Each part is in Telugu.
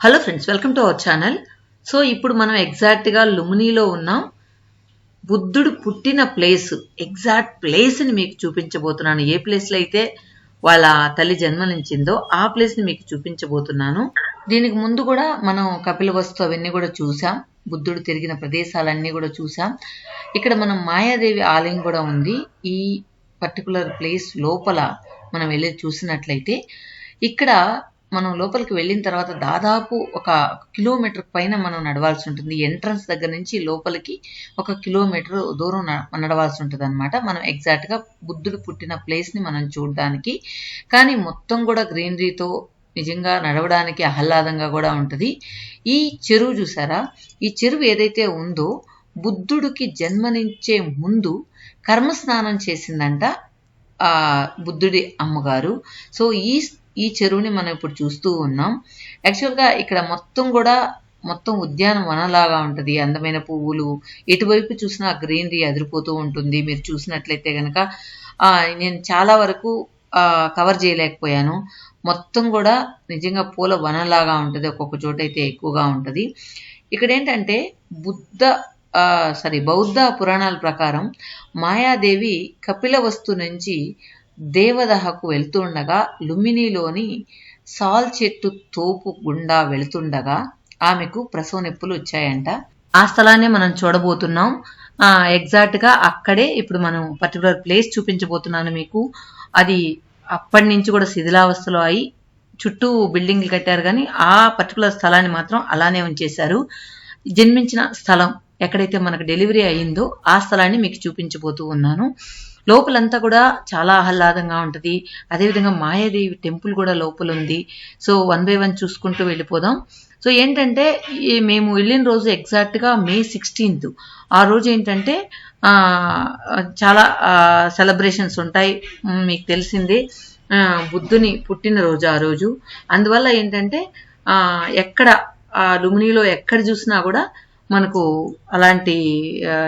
Hello friends welcome to our channel so ఇప్పుడు మనం ఎగ్జాక్ట్గా లుమినీలో ఉన్నాం. బుద్ధుడు పుట్టిన ప్లేస్ ఎగ్జాక్ట్ ప్లేస్ని మీకు చూపించబోతున్నాను. ఏ ప్లేస్లో అయితే వాళ్ళ తల్లి జన్మనించిందో ఆ ప్లేస్ని మీకు చూపించబోతున్నాను. దీనికి ముందు కూడా మనం కపిల వస్తు అవన్నీ కూడా చూసాం. బుద్ధుడు తిరిగిన ప్రదేశాలన్నీ కూడా చూసాం. ఇక్కడ మనం మాయాదేవి ఆలయం కూడా ఉంది. ఈ పర్టికులర్ ప్లేస్ లోపల మనం వెళ్ళి చూసినట్లయితే ఇక్కడ మనం లోపలికి వెళ్ళిన తర్వాత దాదాపు ఒక కిలోమీటర్ పైన మనం నడవాల్సి ఉంటుంది. ఎంట్రన్స్ దగ్గర నుంచి లోపలికి ఒక కిలోమీటర్ దూరం నడవాల్సి ఉంటుంది అనమాట మనం ఎగ్జాక్ట్గా బుద్ధుడు పుట్టిన ప్లేస్ని మనం చూడడానికి. కానీ మొత్తం కూడా గ్రీనరీతో నిజంగా నడవడానికి ఆహ్లాదంగా కూడా ఉంటుంది. ఈ చెరువు చూసారా? ఈ చెరువు ఏదైతే ఉందో బుద్ధుడికి జన్మనించే ముందు కర్మస్నానం చేసిందంట బుద్ధుడి అమ్మగారు. సో ఈ ఈ చెరువుని మనం ఇప్పుడు చూస్తూ ఉన్నాం. యాక్చువల్గా ఇక్కడ మొత్తం కూడా మొత్తం ఉద్యానవనలాగా ఉంటుంది. అందమైన పువ్వులు ఎటువైపు చూసినా గ్రీనరీ అదిరిపోతూ ఉంటుంది. మీరు చూసినట్లయితే కనుక నేను చాలా వరకు కవర్ చేయలేకపోయాను. మొత్తం కూడా నిజంగా పూల వనంలాగా ఉంటుంది. ఒక్కొక్క చోట అయితే ఎక్కువగా ఉంటుంది. ఇక్కడ ఏంటంటే బుద్ధ సారీ బౌద్ధ పురాణాల ప్రకారం మాయాదేవి కపిల వస్తు నుంచి దేవదహకు వెళ్తుండగా లుమినిలోని సాల్ చెట్టు తోపు గుండా వెళుతుండగా ఆమెకు ప్రసవ నొప్పులు వచ్చాయంట. ఆ స్థలాన్ని మనం చూడబోతున్నాం. ఎగ్జాక్ట్గా ఎగ్జాక్ట్గా అక్కడే ఇప్పుడు మనం పర్టికులర్ ప్లేస్ చూపించబోతున్నాను మీకు. అది అప్పటి నుంచి కూడా శిథిలావస్థలో అయి చుట్టూ బిల్డింగ్లు కట్టారు కానీ ఆ పర్టికులర్ స్థలాన్ని మాత్రం అలానే ఉంచేశారు. జన్మించిన స్థలం ఎక్కడైతే మనకు డెలివరీ అయ్యిందో ఆ స్థలాన్ని మీకు చూపించబోతూ ఉన్నాను. లోపలంతా కూడా చాలా ఆహ్లాదంగా ఉంటుంది. అదేవిధంగా మాయాదేవి టెంపుల్ కూడా లోపల ఉంది సో వన్ బై వన్ చూసుకుంటూ వెళ్ళిపోదాం. సో ఏంటంటే మేము వెళ్ళిన రోజు ఎగ్జాక్ట్గా మే సిక్స్టీన్త్. ఆ రోజు ఏంటంటే చాలా సెలబ్రేషన్స్ ఉంటాయి. మీకు తెలిసిందే. బుద్ధుని పుట్టినరోజు ఆ రోజు. అందువల్ల ఏంటంటే ఎక్కడ ఆ లుమినీలో ఎక్కడ చూసినా కూడా మనకు అలాంటి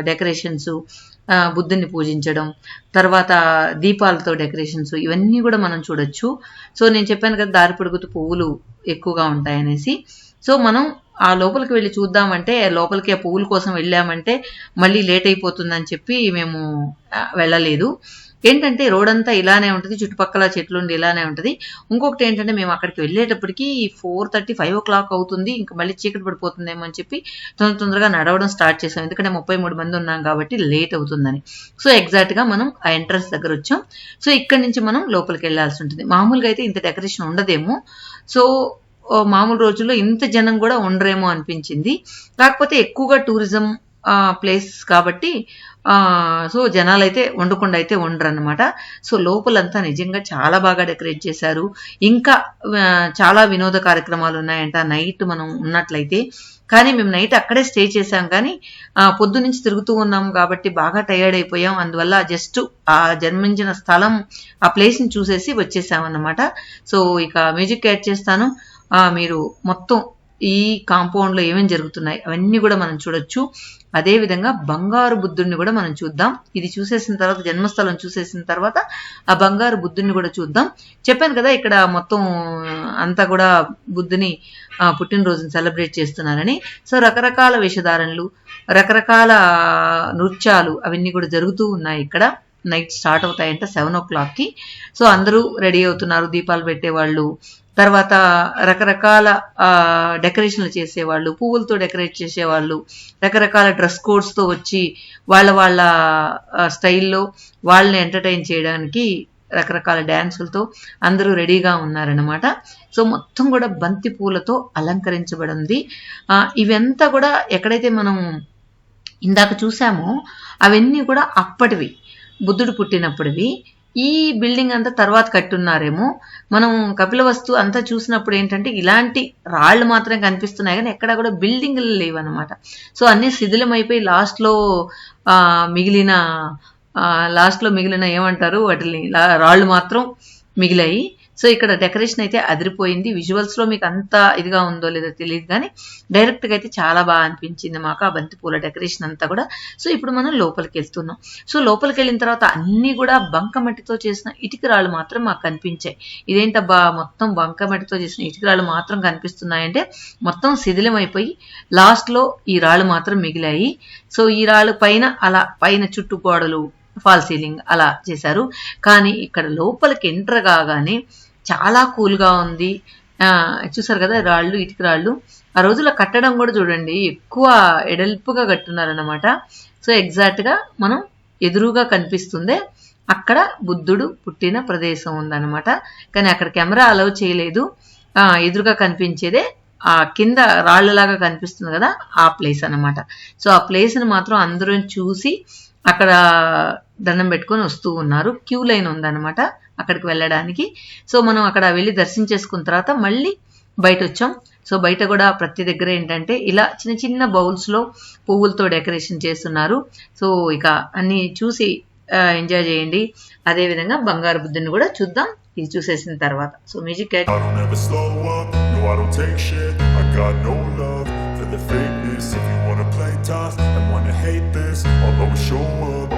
డెకరేషన్స్ బుద్ధుని పూజించడం తర్వాత దీపాలతో డెకరేషన్స్ ఇవన్నీ కూడా మనం చూడొచ్చు. సో నేను చెప్పాను కదా దారి పొడుగుతూ పువ్వులు ఎక్కువగా ఉంటాయనేసి. సో మనం ఆ లోపలికి వెళ్ళి చూద్దామంటే లోపలికి ఆ పువ్వుల కోసం వెళ్ళామంటే మళ్ళీ లేట్ అయిపోతుందని చెప్పి మేము వెళ్ళలేదు. ఏంటంటే రోడ్ అంతా ఇలానే ఉంటుంది చుట్టుపక్కల చెట్లు ఉండి ఇలానే ఉంటుంది. ఇంకొకటి ఏంటంటే మేము అక్కడికి వెళ్ళేటప్పటికి four thirty five o'clock అవుతుంది ఇంకా మళ్ళీ చీకటి పడిపోతుందేమో అని చెప్పి తొందర తొందరగా నడవడం స్టార్ట్ చేసాం. ఎందుకంటే ముప్పై మూడు మంది ఉన్నాం కాబట్టి లేట్ అవుతుందని. సో ఎగ్జాక్ట్గా మనం ఆ ఎంట్రన్స్ దగ్గర వచ్చాం. సో ఇక్కడ నుంచి మనం లోపలికి వెళ్ళాల్సి ఉంటుంది. మామూలుగా అయితే ఇంత డెకరేషన్ ఉండదేమో. సో మామూలు రోజుల్లో ఇంత జనం కూడా ఉండరేమో అనిపించింది. కాకపోతే ఎక్కువగా టూరిజం ప్లేస్ కాబట్టి సో జనాలు అయితే ఉండకుండా అయితే ఉండరు అనమాట సో లోపలంతా నిజంగా చాలా బాగా డెకరేట్ చేశారు. ఇంకా చాలా వినోద కార్యక్రమాలు ఉన్నాయంట నైట్ మనం ఉన్నట్లయితే. కానీ మేము నైట్ అక్కడే స్టే చేసాం కానీ పొద్దు నుంచి తిరుగుతూ ఉన్నాం కాబట్టి బాగా టయర్డ్ అయిపోయాం. అందువల్ల జస్ట్ ఆ జన్మించిన స్థలం ఆ ప్లేస్ని చూసేసి వచ్చేసాం అన్నమాట సో ఇక మ్యూజిక్ యాడ్ చేస్తాను. మీరు మొత్తం ఈ కాంపౌండ్లో ఏమేమి జరుగుతున్నాయి అవన్నీ కూడా మనం చూడొచ్చు. అదే విధంగా బంగారు బుద్ధుడిని కూడా మనం చూద్దాం. ఇది చూసేసిన తర్వాత జన్మస్థలం చూసేసిన తర్వాత ఆ బంగారు బుద్ధుడిని కూడా చూద్దాం. చెప్పాను కదా ఇక్కడ మొత్తం అంతా కూడా బుద్ధుని ఆ, పుట్టినరోజుని సెలబ్రేట్ చేస్తున్నారని. సో రకరకాల వేషధారణలు రకరకాల నృత్యాలు అవన్నీ కూడా జరుగుతూ ఉన్నాయి ఇక్కడ. నైట్ స్టార్ట్ అవుతాయంట సెవెన్ ఓ క్లాక్కి. సో అందరూ రెడీ అవుతున్నారు దీపాలు పెట్టేవాళ్ళు. తర్వాత రకరకాల డెకరేషన్లు చేసేవాళ్ళు పువ్వులతో డెకరేట్ చేసేవాళ్ళు. రకరకాల డ్రెస్ కోడ్స్తో వచ్చి వాళ్ళ వాళ్ళ స్టైల్లో వాళ్ళని ఎంటర్టైన్ చేయడానికి రకరకాల డ్యాన్సులతో అందరూ రెడీగా ఉన్నారనమాట సో మొత్తం కూడా బంతి పూలతో అలంకరించబడి ఉంది ఇవంతా కూడా ఎక్కడైతే మనం ఇందాక చూసామో అవన్నీ కూడా అప్పటివి. బుద్ధుడు పుట్టినప్పుడువి. ఈ బిల్డింగ్ అంతా తర్వాత కట్టున్నారేమో. మనం కపిల వస్తు అంతా చూసినప్పుడు ఏంటంటే ఇలాంటి రాళ్ళు మాత్రం కనిపిస్తున్నాయి. కానీ ఎక్కడ కూడా బిల్డింగ్లు లేవు సో అన్నీ శిథిలమైపోయి లాస్ట్లో ఆ, మిగిలిన ఆ, లాస్ట్లో మిగిలిన ఏమంటారు? వాటిని రాళ్ళు మాత్రం మిగిలాయి. సో ఇక్కడ డెకరేషన్ అయితే అదిరిపోయింది. విజువల్స్లో మీకు అంత ఇదిగా ఉందో లేదో తెలియదు కానీ డైరెక్ట్గా అయితే చాలా బాగా అనిపించింది మాకు ఆ బంతి పూల డెకరేషన్ అంతా కూడా. సో ఇప్పుడు మనం లోపలికి వెళ్తున్నాం. సో లోపలికి వెళ్ళిన తర్వాత అన్నీ కూడా బంకమట్టితో చేసిన ఇటుకరాళ్ళు మాత్రం మాకు కనిపించాయి. ఇదేంటబ్బా మొత్తం బంకమట్టితో చేసిన ఇటుకరాళ్ళు మాత్రం కనిపిస్తున్నాయంటే మొత్తం శిథిలం అయిపోయి లాస్ట్లో ఈ రాళ్ళు మాత్రం మిగిలాయి. సో ఈ రాళ్ళు పైన అలా పైన చుట్టూ గోడలు ఫాల్ సీలింగ్ అలా చేశారు. కానీ ఇక్కడ లోపలికి ఎంటర్ కాగానే చాలా కూల్గా ఉంది. ఆ, చూసారు కదా రాళ్ళు ఇటుక రాళ్ళు. ఆ రోజుల్లో కట్టడం కూడా చూడండి ఎక్కువ ఎడల్పుగా కట్టున్నారన్నమాట. సో ఎగ్జాక్ట్గా మనం ఎదురుగా కనిపిస్తుంది అక్కడ బుద్ధుడు పుట్టిన ప్రదేశం ఉందన్నమాట. కానీ అక్కడ కెమెరా అలౌ చేయలేదు. ఆ, ఎదురుగా కనిపించేదే ఆ కింద రాళ్ళలాగా కనిపిస్తుంది కదా ఆ ప్లేస్ అన్నమాట. సో ఆ ప్లేస్ని మాత్రం అందరం చూసి అక్కడ దండం పెట్టుకొని వస్తూ ఉన్నారు. క్యూ లైన్ ఉందన్నమాట. అక్కడికి వెళ్ళడానికి. సో మనం అక్కడ వెళ్ళి దర్శించేసుకున్న తర్వాత మళ్ళీ బయట వచ్చాం సో బయట కూడా ప్రతి దగ్గర ఏంటంటే ఇలా చిన్న చిన్న బౌల్స్లో పువ్వులతో డెకరేషన్ చేస్తున్నారు. సో ఇక అన్ని చూసి ఎంజాయ్ చేయండి. అదేవిధంగా బంగారు బుద్ధుని కూడా చూద్దాం. ఇది చూసేసిన తర్వాత. So music If you wanna play tough and wanna hate this I'll always show up.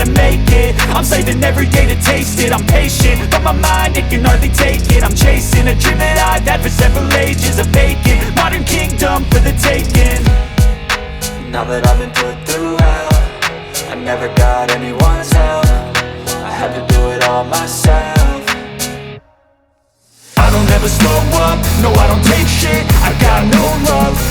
I'm patient, but my mind, it can hardly take it. I'm chasing a dream that I've had for several ages A vacant, modern kingdom for the taking. Now that I've been put through hell I never got anyone's help. I had to do it all myself. I don't ever slow up, no I don't take shit. I got no love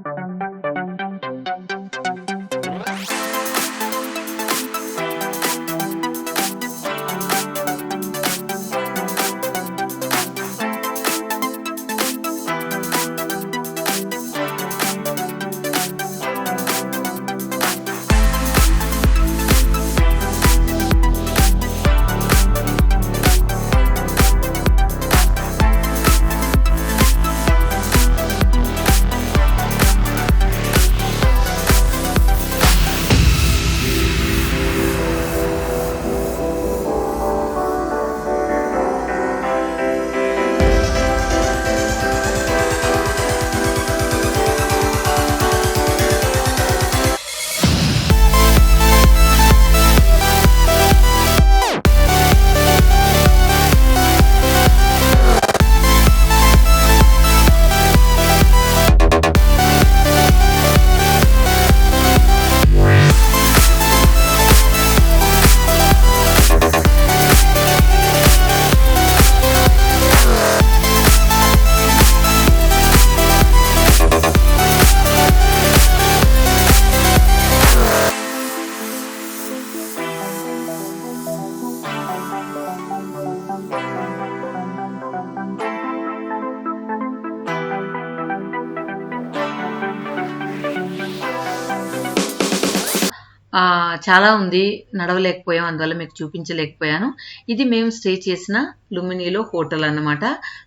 చాలా ఉంది నడవలేకపోయాం అందువల్ల మీకు చూపించలేకపోయాను. ఇది మేము స్టే చేసిన లుమినీలో హోటల్ అన్నమాట.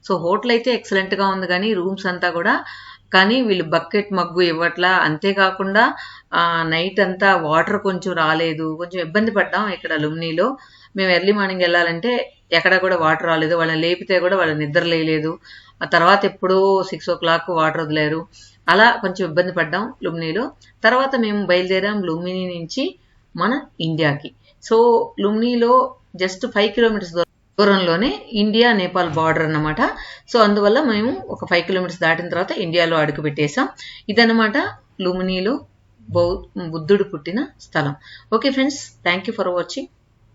సో హోటల్ అయితే ఎక్సలెంట్గా ఉంది కానీ రూమ్స్ అంతా కూడా కానీ వీళ్ళు బకెట్ మగ్గు ఇవ్వట్లా. అంతేకాకుండా నైట్ అంతా వాటర్ కొంచెం రాలేదు. కొంచెం ఇబ్బంది పడ్డాం ఇక్కడ లుమ్నీలో. మేము ఎర్లీ మార్నింగ్ వెళ్ళాలంటే ఎక్కడ కూడా వాటర్ రాలేదు. వాళ్ళని లేపితే కూడా వాళ్ళని నిద్ర లేయలేదు. ఆ తర్వాత ఎప్పుడో సిక్స్ ఓ క్లాక్ వాటర్ వదిలేరు. అలా కొంచెం ఇబ్బంది పడ్డాం లుమ్నీలో. తర్వాత మేము బయలుదేరాం లుమినీ నుంచి మన ఇండియాకి. సో లుమ్నీలో జస్ట్ ఫైవ్ కిలోమీటర్స్ దూరంలోనే ఇండియా నేపాల్ బార్డర్ అన్నమాట. సో అందువల్ల మేము ఒక ఫైవ్ కిలోమీటర్స్ దాటిన తర్వాత ఇండియాలో అడుగు పెట్టేశాం. ఇదన్నమాట లుమినీలో బౌ బుద్ధుడు పుట్టిన స్థలం. Okay friends thank you for watching